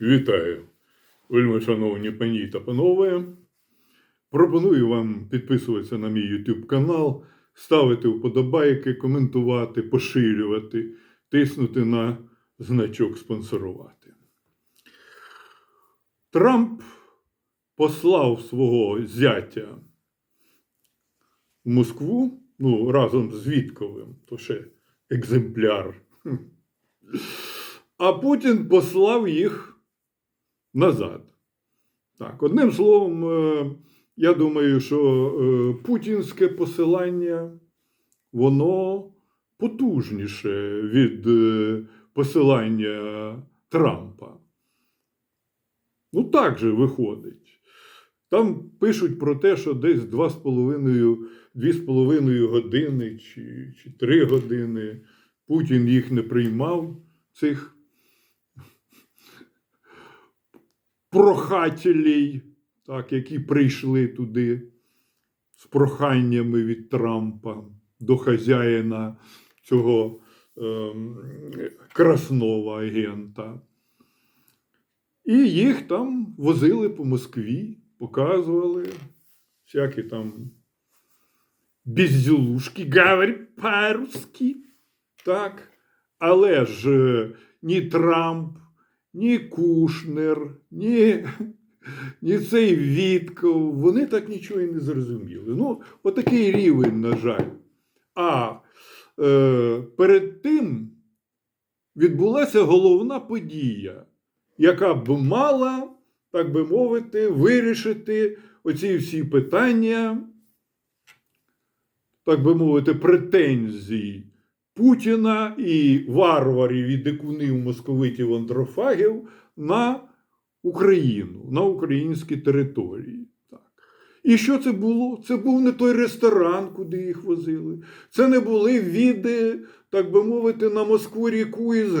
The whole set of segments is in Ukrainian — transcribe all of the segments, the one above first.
Вітаю, вельми шановні пані та панове. Пропоную вам підписуватися на мій YouTube канал, ставити вподобайки, коментувати, поширювати, тиснути на значок спонсорувати. Трамп послав свого зятя в Москву ну, разом з Вітковим, то ще екземпляр. А Путін послав їх назад. Так, одним словом, е, я думаю, що е, путінське посилання, воно потужніше від е, посилання Трампа. Ну, так же виходить. Там пишуть про те, що десь 2,5 години чи, чи 3 години Путін їх не приймав, цих прохателей, так, які прийшли туди з проханнями від Трампа до хазяїна цього ем, красного агента. І їх там возили по Москві, показували всякі там беззюлушки, говорять по-русски. Так. Але ж е, ні Трамп, ні Кушнер, ні, ні цей Вітков, вони так нічого і не зрозуміли. Ну, отакий рівень, на жаль. А е, перед тим відбулася головна подія, яка б мала, так би мовити, вирішити оці всі питання, так би мовити, претензії. Путіна і варварів і дикунів московитів андрофагів на Україну, на українські території. І що це було? Це був не той ресторан, куди їх возили. Це не були віди, так би мовити, на Москву ріку із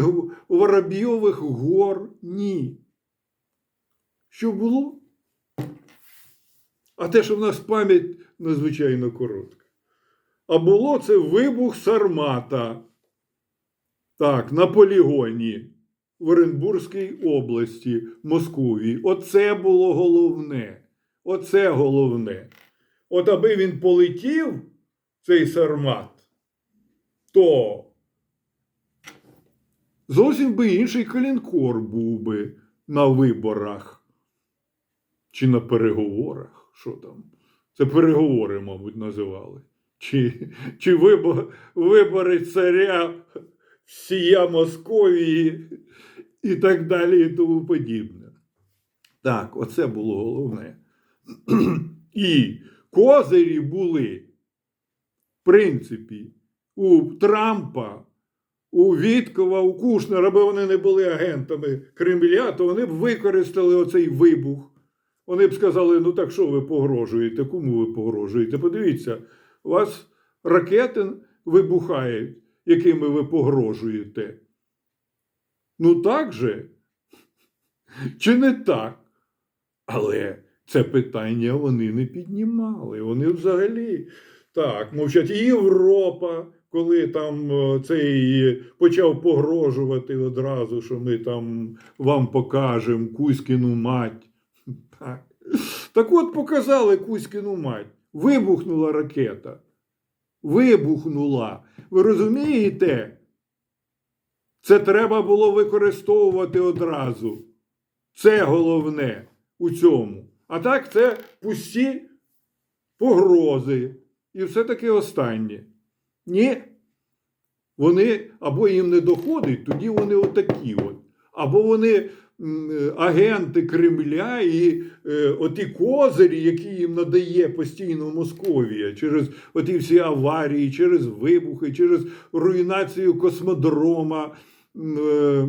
Воробйових гор. Ні. Що було? А те, що в нас пам'ять надзвичайно коротка. А було це вибух Сармата. Так, на полігоні в Оренбурзькій області, Московії. Оце було головне. Оце головне. От аби він полетів, цей Сармат, то зовсім би інший калінкор був би на виборах чи на переговорах. Що там? Це переговори, мабуть, називали чи, чи вибор, вибори царя всія Московії і так далі, і тому подібне. Так, оце було головне. І козирі були, в принципі, у Трампа, у Віткова, у Кушнера, аби вони не були агентами Кремля, то вони б використали оцей вибух. Вони б сказали: ну так що ви погрожуєте? Кому ви погрожуєте? Подивіться, у вас ракети вибухають, якими ви погрожуєте. Ну так же? Чи не так? Але це питання вони не піднімали. Вони взагалі так мовчать. І Європа, коли там е, цей почав погрожувати одразу, що ми там вам покажемо Кузькіну мать. Так. так от показали Кузькіну мать. Вибухнула ракета. Вибухнула. Ви розумієте? Це треба було використовувати одразу. Це головне у цьому. А так, це пусті погрози. І все таки останнє. Ні. Вони або їм не доходить, тоді вони отакі от. Або вони агенти Кремля і е, оті козирі, які їм надає постійно Московія через оті всі аварії, через вибухи, через руйнацію космодрома. Е,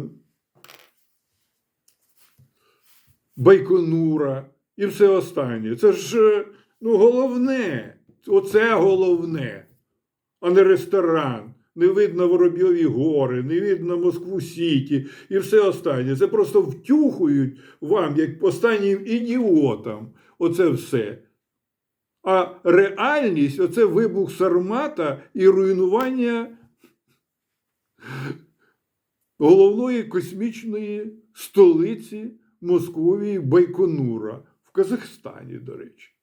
Байконура і все останнє. Це ж е, ну, головне. Оце головне, а не ресторан. Не видно Воробйові гори, не видно Москву Сіті і все останнє. Це просто втюхують вам, як останнім ідіотам, оце все. А реальність оце вибух Сармата і руйнування головної космічної столиці Московії Байконура в Казахстані, до речі.